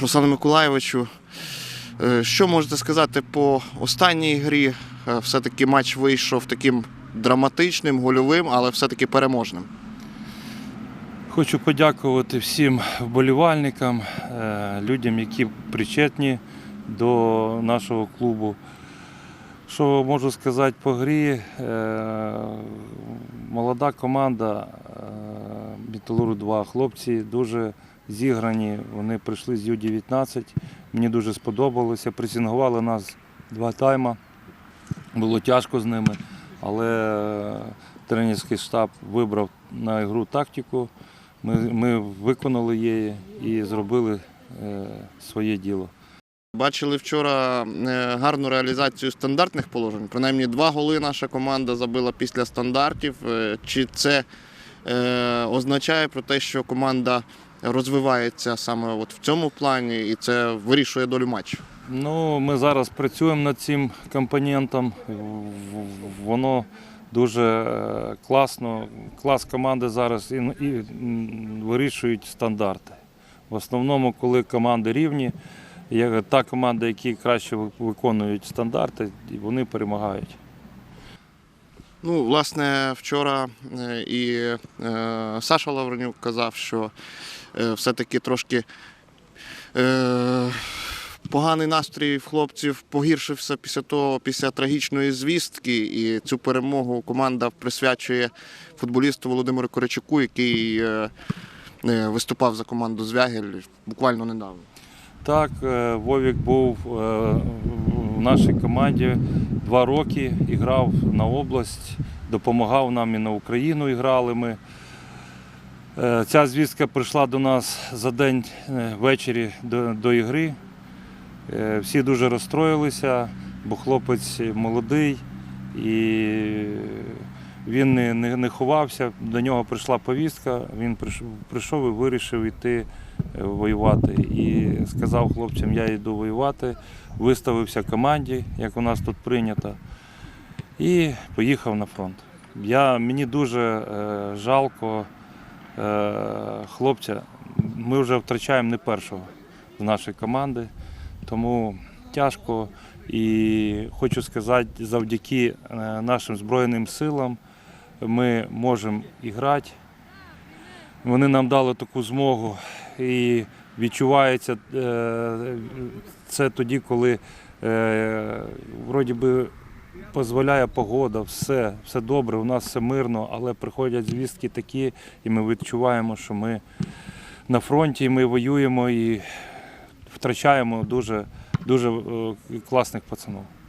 Руслану Миколаєвичу. Е, Що можете сказати по останній грі? Е, Все-таки матч вийшов таким драматичним, гольовим, але все-таки переможним. Хочу подякувати всім вболівальникам, е, людям, які причетні до нашого клубу. Що можу сказати по грі? Молода команда Металуру 2. Хлопці дуже зіграні. Вони прийшли з Ю-19. Мені дуже сподобалося. Пресінгували нас два тайма. Було тяжко з ними, але тренерський штаб вибрав на ігру тактику. Ми, ми виконали її і зробили е, своє діло. Бачили вчора е, гарну реалізацію стандартних положень. Принаймні два голи наша команда забила після стандартів. Е, Чи це е, означає про те, що команда розвивається саме от в цьому плані і це вирішує долю матчу? Ну, ми зараз працюємо над цим компонентом. Воно дуже е, класно. Клас команди зараз і, і вирішують стандарти. В основному, коли команди рівні, та команда, які краще виконують стандарти, вони перемагають. Ну, власне, вчора е, і е, Саша Лавренюк казав, що е, все-таки трошки поганий настрій в хлопців погіршився після того, після трагічної звістки. І цю перемогу команда присвячує футболісту Володимиру Коричуку, який виступав за команду Звягель буквально недавно. Так, Вовік був в нашій команді два роки і грав на область, допомагав нам і на Україну і грали ми. Е, Ця звістка прийшла до нас за день е, ввечері до, до ігри. Е, Всі дуже розстроїлися, бо хлопець молодий і він не, не, не ховався. До нього прийшла повістка, він прийшов, прийшов і вирішив йти воювати. І сказав хлопцям, я йду воювати, виставився команді, як у нас тут прийнято, і поїхав на фронт. Я, мені дуже е, жалко е, хлопця. Ми вже втрачаємо не першого з нашої команди, тому тяжко. І хочу сказати, завдяки е, нашим Збройним силам ми можемо і грати. Вони нам дали таку змогу і відчувається е, це тоді, коли е, вроді би дозволяє погода, все, все добре, у нас все мирно, але приходять звістки такі, і ми відчуваємо, що ми на фронті, ми воюємо і втрачаємо дуже, дуже е, класних пацанів.